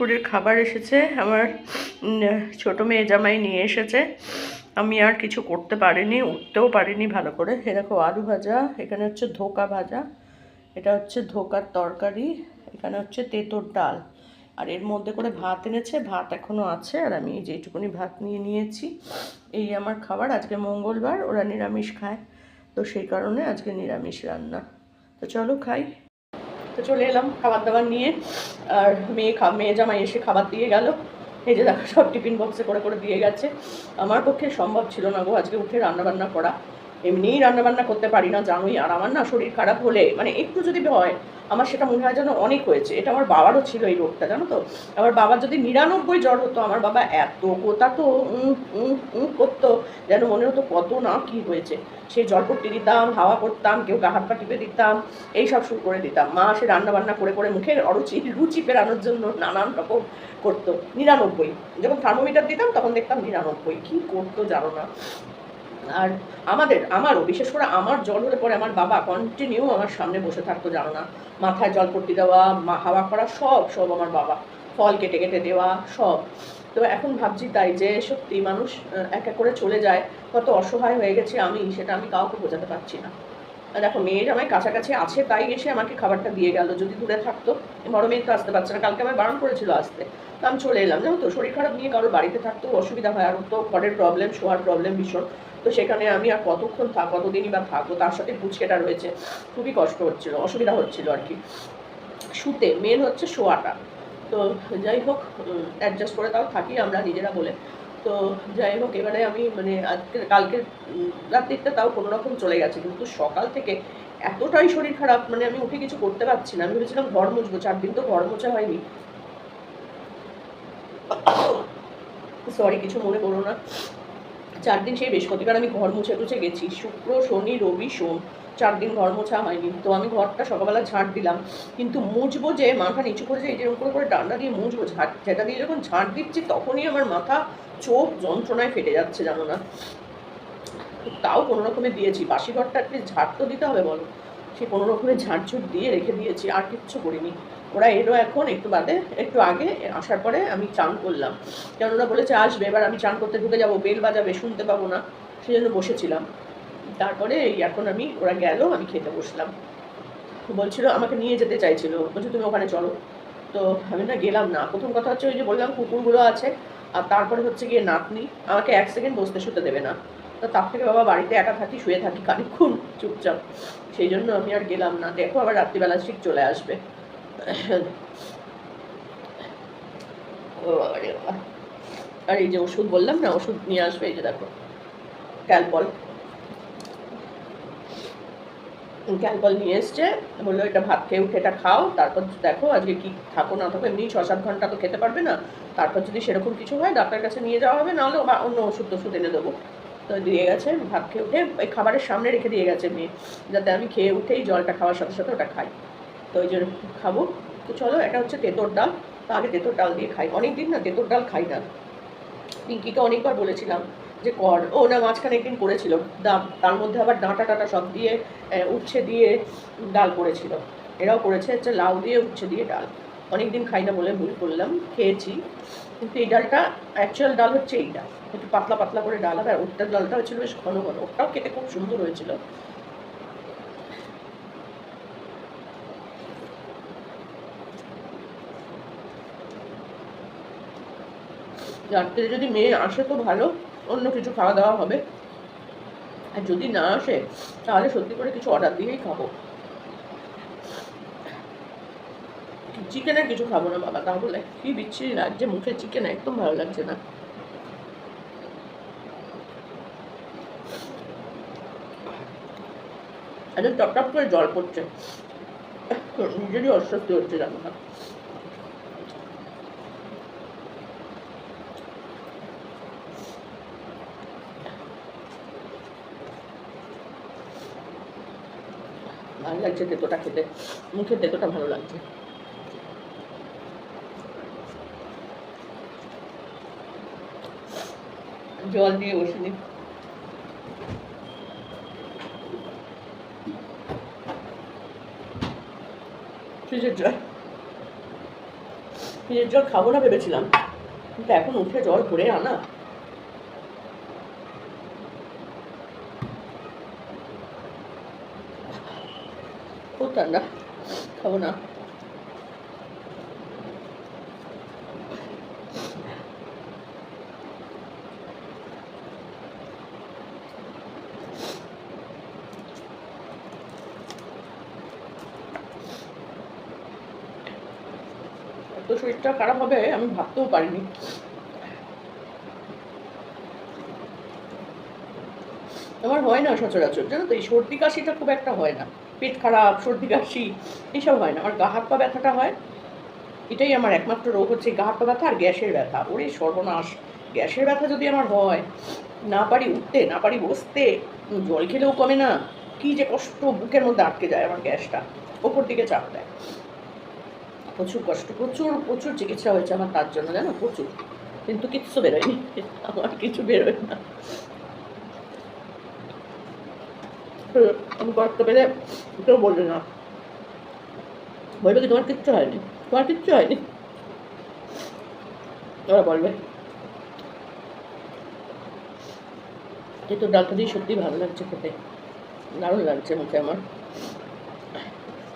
দুপুরের খাবার এসেছে। আমার ছোট মেয়ে জামাই নিয়ে এসেছে। আমি আর কিছু করতে পারিনি, উঠতেও পারিনি ভালো করে। এ দেখো আলু ভাজা, এখানে হচ্ছে ধোকা ভাজা, এটা হচ্ছে ধোকার তরকারি, এখানে হচ্ছে তেঁতোর ডাল। আর এর মধ্যে করে ভাত এনেছে, ভাত এখনও আছে। আর আমি যেটুকুনি ভাত নিয়ে নিয়েছি। এই আমার খাবার, আজকে মঙ্গলবার, ওরা নিরামিষ খায়। তো সেই কারণে আজকে নিরামিষ রান্না। তো চলো খাই। তো চলে এলাম খাবার দাবার নিয়ে। আর মেয়ে খা, মেয়ে জামাই এসে খাবার দিয়ে গেল। এই যে দেখো সব টিফিন বক্সে করে করে দিয়ে গেছে। আমার পক্ষে সম্ভব ছিল না গো আজকে উঠে রান্না বান্না করা। এমনিই রান্নাবান্না করতে পারি না, জানোই। আর আমার না শরীর খারাপ হলে মানে একটু যদি হয়, আমার সেটা মনে হয় যেন অনেক হয়েছে। এটা আমার বাবারও ছিল এই রোগটা, জানো তো? আমার বাবার যদি নিরানব্বই জ্বর হতো, আমার বাবা এত কোথা তো করতো, যেন মনে হতো কত না কি হয়েছে। সেই জলপট্টি দিতাম, হাওয়া করতাম, কেউ হাত পা টিপে দিতাম, এই সব শুরু করে দিতাম। মা সে রান্না বান্না করে করে মুখের অরুচি রুচি পেরানোর জন্য নানান রকম করতো। নিরানব্বই। যখন থার্মোমিটার দিতাম, তখন দেখতাম নিরানব্বই। কি করতো জানো না? আর আমাদের, আমারও, বিশেষ করে আমার জল হলে পরে আমার বাবা কন্টিনিউ আমার সামনে বসে থাকতো, জানো না? মাথায় জল পট্টি দেওয়া হাওয়া করা, সব সব আমার বাবা। ফল কেটে কেটে দেওয়া, সব। তো এখন ভাবছি তাই যে, সত্যি মানুষ এক এক করে চলে যায়। কত অসহায় হয়ে গেছে আমি, সেটা আমি কাউকে বোঝাতে পারছি না। দেখো মেয়ের আমার কাছাকাছি আছে, তাই এসে আমাকে খাবারটা দিয়ে গেল। যদি দূরে থাকতো বড় মেয়ে তো আসতে পারছে না। কালকে আমার বারণ করেছিল আসতে। তো আমি চলে এলাম। জানো তো, শরীর খারাপ নিয়ে কারোর বাড়িতে থাকতেও অসুবিধা হয়। আর তো ঘরের প্রবলেম শোয়ার প্রবলেম ভীষণ। তো সেখানে আমি আর কতক্ষণ থাক কতদিনই বা থাকব, তার সাথে পুচকেটা রয়েছে। খুবই কষ্ট হচ্ছিল, অসুবিধা হচ্ছিল আর কি। শুতে মেন হচ্ছে শোয়াটা। তো যাই হোক অ্যাডজাস্ট করে তাও থাকি আমরা নিজেরা বলে। তো যাই হোক, এবারে আমি মানে আজকে কালকে রাত্রিটা তাও কোনো রকম চলে গেছে। কিন্তু সকাল থেকে এতটাই শরীর খারাপ মানে আমি উঠে কিছু করতে পারছি না। আমি ভেবেছিলাম ঘর মুছবো, চার দিন তো ঘর মোছা হয়নি। সরি কিছু মনে করো না। চার দিন সেই বৃহস্পতিবার আমি ঘর মুছে টুছে গেছি। শুক্র, শনি, রবি, সোম। চার দিন ঘর মোছা হয়নি। তো আমি ঘরটা সকালবেলা ঝাঁট দিলাম। কিন্তু মুছবো যে, মাথা নিচু করে যে, এই করে করে ডান্ডা দিয়ে মুছবো, ঝাঁট যেটা দিয়ে যখন ঝাঁট দিচ্ছি তখনই আমার মাথা চোখ যন্ত্রণায় ফেটে যাচ্ছে, জানো না? তাও কোনো রকমে দিয়েছি। বাসি ঘরটা একটু ঝাঁট তো দিতে হবে বলো। সে কোনো রকমের ঝাঁটঝুট দিয়ে রেখে দিয়েছি। আর কিচ্ছু করিনি। ওরা এলো এখন একটু বাদে, একটু আগে আসার পরে আমি চান করলাম। কারণ ওরা বলেছে, আসবে, এবার আমি চান করতে ঢুকে যাব, বেল বাজাবে, শুনতে পাবো না। সেই জন্য বসেছিলাম। তারপরে এই এখন আমি, ওরা গেল, আমি খেতে বসলাম। বলছিল, আমাকে নিয়ে যেতে চাইছিল। বলছে, তুমি ওখানে চলো। তো আমি না গেলাম না। প্রথম কথা হচ্ছে, ওই যে বললাম, কুকুরগুলো আছে, আর তারপরে হচ্ছে গিয়ে নাতনি, আমাকে এক সেকেন্ড বসতে শুতে দেবে না। তো তার থেকে বাবা বাড়িতে একা থাকি, শুয়ে থাকি খানিক্ষণ চুপচাপ। সেই জন্য আমি আর গেলাম না। দেখো, আবার রাত্রিবেলা ঠিক চলে আসবে। আর এই যে ওষুধ বললাম না, ওষুধ নিয়ে আসবে, এই যে দেখো, ক্যালপল। ক্যালপল নিয়ে এসছে, বলল এটা ভাত খেয়ে উঠে এটা খাও, তারপর দেখো আজকে কি থাকো না থাকো, এমনি ছ সাত ঘণ্টা তো খেতে পারবে না। তারপর যদি সেরকম কিছু হয়, ডাক্তারের কাছে নিয়ে যাওয়া হবে, নাহলে বা অন্য ওষুধ টষুধ এনে দেবো। তো দিয়ে গেছে, ভাত খেয়ে উঠে ওই খাবারের সামনে রেখে দিয়ে গেছে মেয়ে, যাতে আমি খেয়ে উঠেই জলটা খাওয়ার সাথে সাথে ওটা খাই। তো ওই জন্য খাব। তো চলো, এটা হচ্ছে তেঁতোর ডাল। তো আগে তেঁতোর ডাল দিয়ে খাই। অনেক দিন না তেঁতোর ডাল খাই না। পিঙ্কিকে অনেকবার বলেছিলাম যে, কর। ও না মাঝখানে একদিন করেছিল। ডাব তার মধ্যে আবার ডাঁটা টাটা সব দিয়ে উচ্ছে দিয়ে ডাল করেছিল। এরাও করেছে, হচ্ছে লাউ দিয়ে উচ্ছে দিয়ে ডাল। অনেক দিন খাই না বলে ভুল করলাম, খেয়েছি। কিন্তু এই ডালটা অ্যাকচুয়াল ডাল হচ্ছে এই ডাল। একটু পাতলা পাতলা করে ডাল আর ওটার ডালটা হচ্ছিল বেশ ঘন ঘন। ওটাও খেতে খুব সুন্দর হয়েছিল। রাত্রে যদি মেয়ে আসে তো ভালো, অন্য কিছু খাওয়া দাওয়া হবে। আর যদি না আসে, তাহলে সত্যি করে কিছু অর্ডার দিয়েই খাব। চিকেনের কিছু খাব না বাবা, তাহলে কি বিচ্ছিরি লাগছে মুখে চিকেন একদম ভালো লাগছে না। একদম টপ টপ করে জল পড়ছে। নিজেরই অস্বস্তি হচ্ছে জানো না। লাগছে তেতোটা খেতে। মুখে তেতোটা ভালো লাগছে। জল দিয়ে বসে নি। ফ্রিজের জল। ফ্রিজের জল খাব না ভেবেছিলাম। কিন্তু এখন উঠে জল ভরে আনা। ঠান্ডা, খাব না। এত শরীরটা খারাপ হবে, আমি ভাবতেও পারিনি। আমার হয় না সচরাচর, জানো তো? এই সর্দি কাশিটা খুব একটা হয় না। পেট খারাপ, সর্দি, কাশি এইসব হয় না। আমার গা হাত পা ব্যথাটা হয়, এটাই আমার একমাত্র রোগ হচ্ছে গা হাত পা ব্যথা আর গ্যাসের ব্যথা। ওরে সর্বনাশ। গ্যাসের ব্যথা যদি আমার হয়, না পারি উঠতে, না পারি বসতে, জল খেলেও কমে না, কি যে কষ্ট বুকের মধ্যে আটকে যায় আমার গ্যাসটা, ওপর দিকে চাপ দেয়। প্রচুর কষ্ট, প্রচুর প্রচুর চিকিৎসা হয়েছে আমার তার জন্য, জানো? প্রচুর। কিন্তু কিচ্ছু বেরোয়নি। আমার কিছু বেরোয় না। আমি করতে পেরে কেউ বলবে না। বলবে কি তোমার কিচ্ছু হয়নি। তোমার কিচ্ছু হয়নি? ওরা বলবে। কিন্তু ডালটা দিয়ে সত্যি ভালো লাগছে খেতে। দারুণ লাগছে মুখে আমার।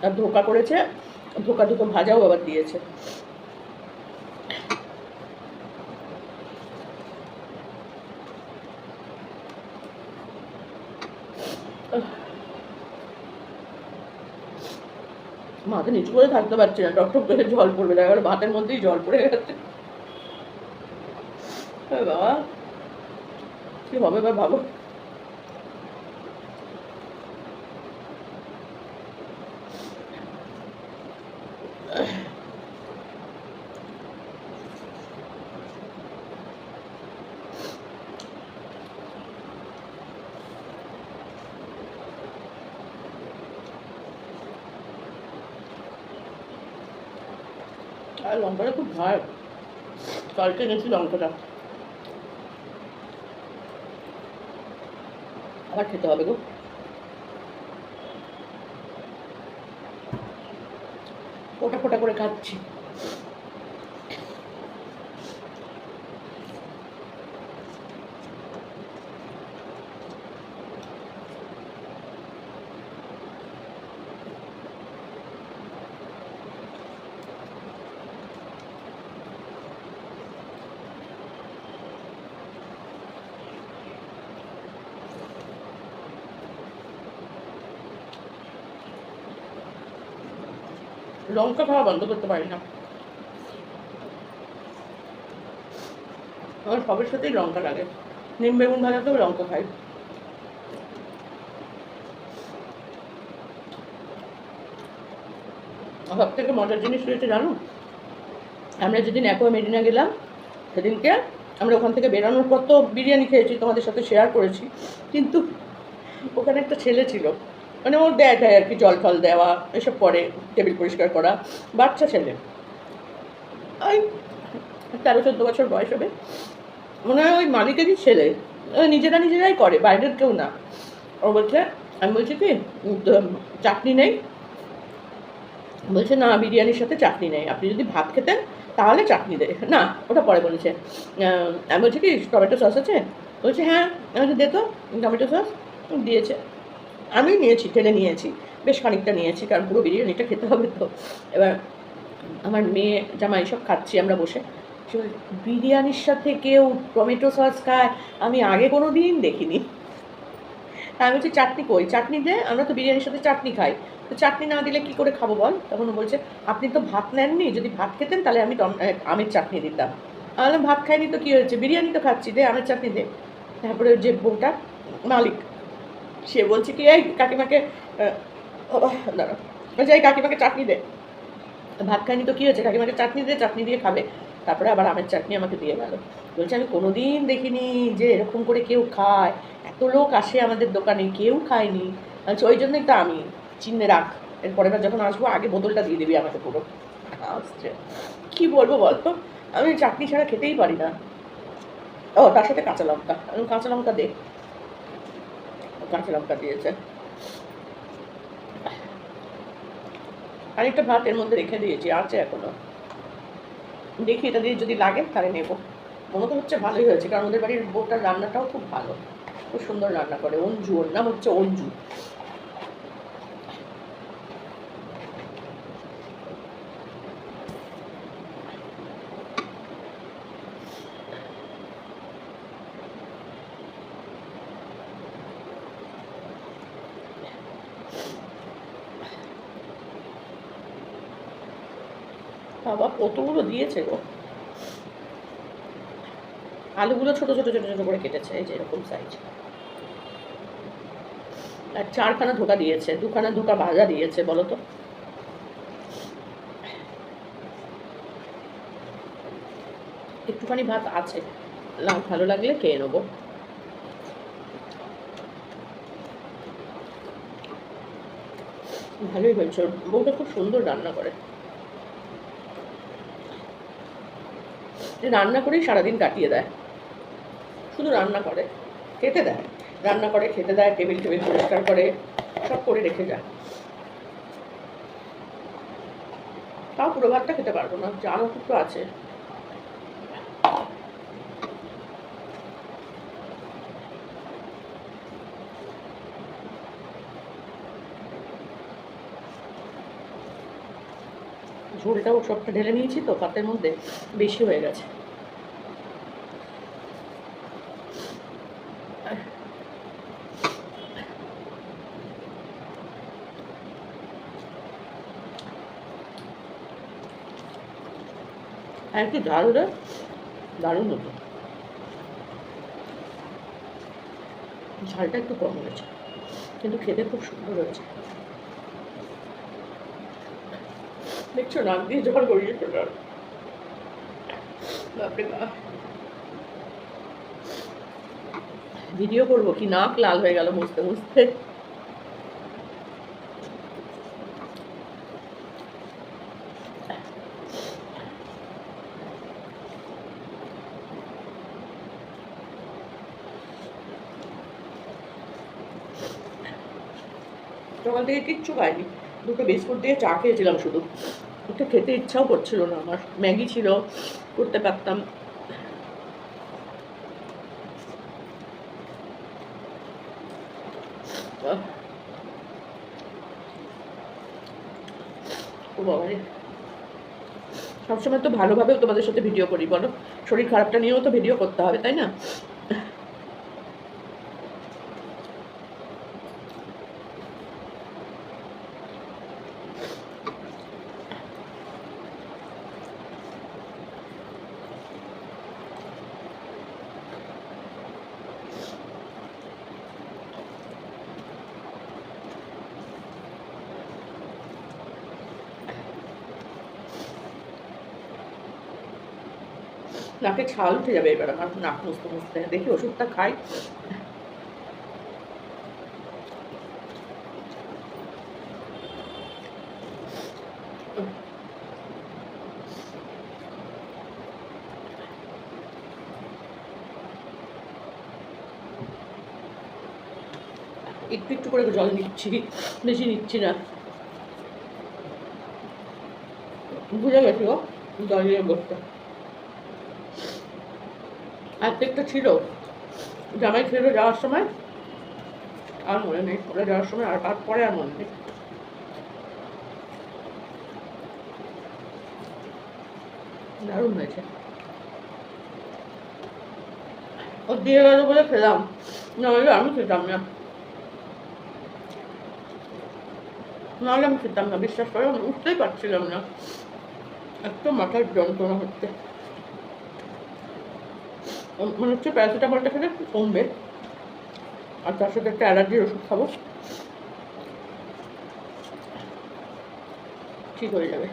আর ধোকা করেছে, ধোকা ধোকা ভাজাও আবার দিয়েছে। মাথা নিচু করে থাকতে পারছি না। টক টক করে জল পড়বে, দেখা গেলো ভাতের মধ্যেই জল পড়ে গেছে। বাবা, কি হবে এবার ভাবো? আর লঙ্কাটা খুব ভার কালকে এনেছি লঙ্কাটা। আবার খেতে হবে গো। ফোটা ফোটা করে খাচ্ছি লঙ্কা খাওয়া বন্ধ করতে পারি না। আমার সবের সাথেই লঙ্কা লাগে। নিম বেগুন ভাজাতেও লঙ্কা খাই। সব থেকে মজার জিনিস রয়েছে জানো? আমরা যেদিন একো মেডিনা গেলাম, সেদিনকে আমরা ওখান থেকে বেরানোর পর তো বিরিয়ানি খেয়েছি, তোমাদের সাথে শেয়ার করেছি। কিন্তু ওখানে একটা ছেলে ছিল মানে ওর দেয় দেয় আর কি, জল ফল দেওয়া, এসব করে, টেবিল পরিষ্কার করা। বাচ্চা ছেলে। ওই তেরো, চোদ্দ বছর বয়স হবে। মনে হয় ওই মালিকেরই ছেলে। নিজেরা নিজেরাই করে, বাইরের কেউ না। ও বলছে, আমি বলছি কি চাটনি নেই। বলছে, না, বিরিয়ানির সাথে চাটনি নেই। আপনি যদি ভাত খেতেন, তাহলে চাটনি দে। না, ওটা পরে বলেছে। আমি বলছি কি, টমেটো সস আছে? বলছে হ্যাঁ আমি দে তো, টমেটো সস। দিয়েছে। আমি নিয়েছি, টেনে নিয়েছি, বেশ খানিকটা নিয়েছি, কারণ পুরো বিরিয়ানিটা খেতে হবে তো। এবার আমার মেয়ে জামা এইসব খাচ্ছি আমরা বসে। বিরিয়ানির সাথে কেউ টমেটো সস খায়? আমি আগে কোনো দিন দেখিনি আমি বলছি, চাটনি কই? চাটনি দে, আমরা তো বিরিয়ানির সাথে চাটনি খাই। তো চাটনি না দিলে কি করে খাব বল? তখন বলছে, আপনি তো ভাত নেননি, যদি ভাত খেতেন তাহলে আমি আমের চাটনি দিতাম। আমি ভাত খাইনি তো কী হয়েছে? বিরিয়ানি তো খাচ্ছি, দে, আমের চাটনি দে। তারপরে যে বউটা, মালিক সে বলছে কি, এই কাকিমাকে দাঁড়াও। বলছে, এই কাকিমাকে চাটনি দে। ভাত খাইনি তো কী হয়েছে? কাকিমাকে চাটনি দে, চাটনি দিয়ে খাবে। তারপরে আবার আমের চাটনি আমাকে দিয়ে গেল। বলছে, আমি কোনোদিন দেখিনি যে এরকম করে কেউ খায়। এত লোক আসে আমাদের দোকানে, কেউ খায়নি। আচ্ছা ওই জন্যই তো আমি চিনে রাখ। এরপরে বার যখন আসব, আগে বোতলটা দিয়ে দিবি আমাকে পুরো। আসছে। কী বলব বলতো? আমি চাটনি ছাড়া খেতেই পারি না। ও, তার সাথে কাঁচা লঙ্কা। কাঁচা লঙ্কা দে। কাঁচা লঙ্কা দিয়েছে। আরেকটা ভাত এর মধ্যে রেখে দিয়েছি, আছে এখনও। দেখি এটা দিয়ে যদি লাগে তাহলে নেব। মনে তো হচ্ছে ভালোই হয়েছে, কারণ ওদের বাড়ির বউটার রান্নাটাও খুব ভালো। খুব সুন্দর রান্না করে, অঞ্জু, ওর নাম হচ্ছে অঞ্জু। বাবা কতগুলো দিয়েছে গো? আলুগুলো ছোট ছোট ছোট ছোট করে কেটেছে, এই যে এরকম সাইজ আর চারখানা ধোকা দিয়েছে, দুখানা ধোকা ভাজা দিয়েছে, বলো তো। একটুখানি ভাত আছে ভালো লাগলে খেয়ে নেব। ভালোই হয়েছে বউটা খুব সুন্দর রান্না করে। যে রান্না করেই সারাদিন কাটিয়ে দেয়। শুধু রান্না করে, খেতে দেয়। রান্না করে, খেতে দেয়, টেবিল টেবিল পরিষ্কার করে, সব করে রেখে যায়। তাও পুরো ভাতটা খেতে পারব না জানো একটু আছে। ঝোলটাও সবটা ঢেলে নিয়েছি তো পাতের মধ্যে বেশি হয়ে গেছে। আর একটু ঝাল হলে দারুণ হতো। ঝালটা একটু কম হয়েছে, কিন্তু খেতে খুব সুন্দর হয়েছে। দেখছ নাক দিয়ে জল গড়িয়ে বাপ। ভিডিও করব কি নাক লাল হয়ে গেল বুঝতে বুঝতে সকাল থেকে কিচ্ছু খাইনি। দুটো বিস্কুট দিয়ে চা খেয়েছিলাম শুধু। ওটা খেতে ইচ্ছাও করছিল না, আমার ম্যাগি ছিল, করতে পারতাম। সবসময় তো ভালোভাবেও তোমাদের সাথে ভিডিও করি, বলো। শরীর খারাপটা নিয়েও তো ভিডিও করতে হবে, তাই না? নাকে ছাল উঠে যাবে এবার আমার নাক মুছতে মুছতে। দেখি ওষুধটা খাই। একটু একটু করে জল নিচ্ছি, বেশি নিচ্ছি না। বুঝে গেছি ও জল নিয়ে বসতে। একটা ছিল। জামাই ছেড়ে যাওয়ার সময় আর মনে নেই পরে যাওয়ার সময় আর আর পরে আর মনে নেই। দারুণ হয়েছে। ও দিয়ে গেল বলে খেলাম। নাহলে আমি খেতাম না। নাহলে আমি খেতাম না, বিশ্বাস করে, আমি উঠতেই পারছিলাম না। একটু মাথার যন্ত্রণা হচ্ছে। মনে হচ্ছে প্যারাসিটামলটা খেলে কমবে। আর তার সাথে একটা অ্যালার্জির ওষুধ খাব। ঠিক হয়ে যাবে।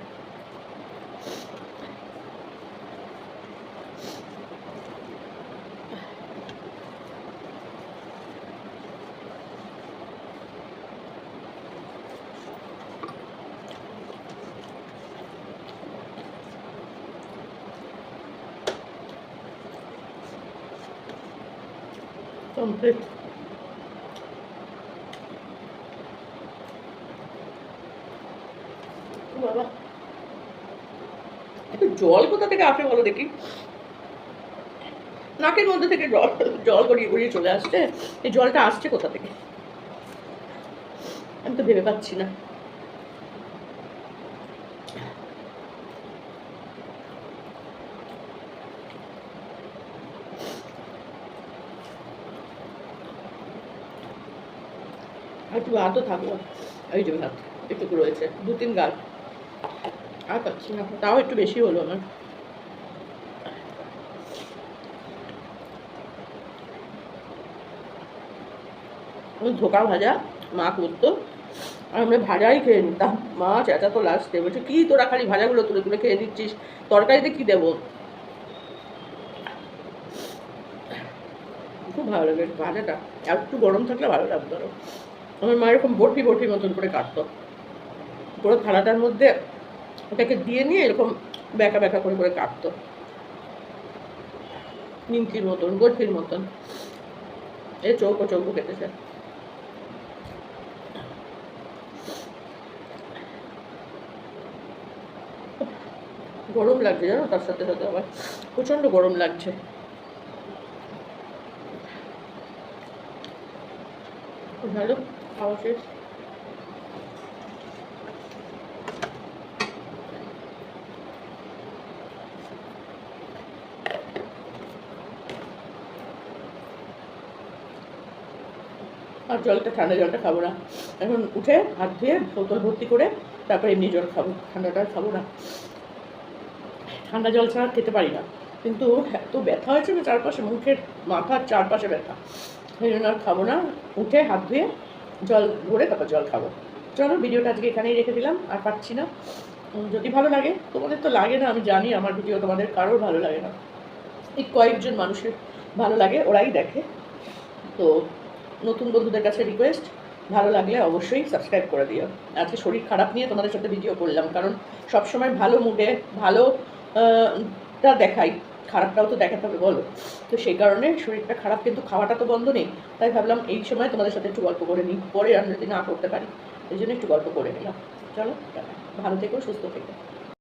জল কোথা থেকে আসে বলো দেখি? নাকের মধ্যে থেকে জল জল গড়িয়ে গড়িয়ে চলে আসছে। এই জলটা আসছে কোথা থেকে? আমি তো ভেবে পাচ্ছি না। একটু ভাতও থাকব এই যে ভাত এটুকু রয়েছে দু তিন গাল আর পাচ্ছি না, তাও একটু বেশি হলো আমার। ওই ধোকা ভাজা, মা করতো। আর আমরা ভাজাই খেয়ে নিতাম। মা চেঁচা তো লাস্টে বলছে, কি তোরা খালি ভাজাগুলো তুলে তুলে খেয়ে নিচ্ছিস? তরকারিতে কি দেবো? খুব ভালো লাগে ভাজাটা। একটু গরম থাকলে ভালো লাগতো আমার মা এরকম বটি বটি মতন করে কাটতো। পুরো থালাটার মধ্যে ওটাকে দিয়ে নিয়ে এরকম ব্যাকা ব্যাকা করে করে কাটতো। নিমকির মতন, বরফির মতন। এই চৌকো চৌকো কেটেছে। গরম লাগছে জানো তার সাথে সাথে আবার। প্রচণ্ড গরম লাগছে। ভালো। খাওয়া আর জলটা, ঠান্ডা জলটা খাব না। এখন উঠে হাত ধুয়ে বোতল ভর্তি করে তারপরে এমনি জল খাব। ঠান্ডাটা খাব না। ঠান্ডা জল ছাড়া খেতে পারি না। কিন্তু এত ব্যথা হয়েছে না চারপাশে মুখের মাথার চারপাশে ব্যথা। সেই জন্য আর খাব না। উঠে হাত ধুয়ে জল ভরে তারপর জল খাব। চলো, ভিডিওটা আজকে এখানেই রেখে দিলাম, আর পাচ্ছি না। যদি ভালো লাগে, তোমাদের তো লাগে না, আমি জানি আমার ভিডিও তোমাদের কারোর ভালো লাগে না। এই কয়েকজন মানুষের ভালো লাগে, ওরাই দেখে। তো, নতুন বন্ধুদের কাছে রিকোয়েস্ট ভালো লাগলে অবশ্যই সাবস্ক্রাইব করে দিও। আজকে শরীর খারাপ নিয়ে তোমাদের সাথে ভিডিও করলাম, কারণ সবসময় ভালো মুডে ভালো টা দেখাই। খারাপটাও তো দেখাতে হবে, বলো। তো সেই কারণে শরীরটা খারাপ, কিন্তু খাওয়াটা তো বন্ধ নেই। তাই ভাবলাম এই সময় তোমাদের সাথে একটু গল্প করে নিই, পরে রান্না যদি না করতে পারি। এই জন্য একটু গল্প করে নিলাম। চলো ভালো থেকো, সুস্থ থেকো।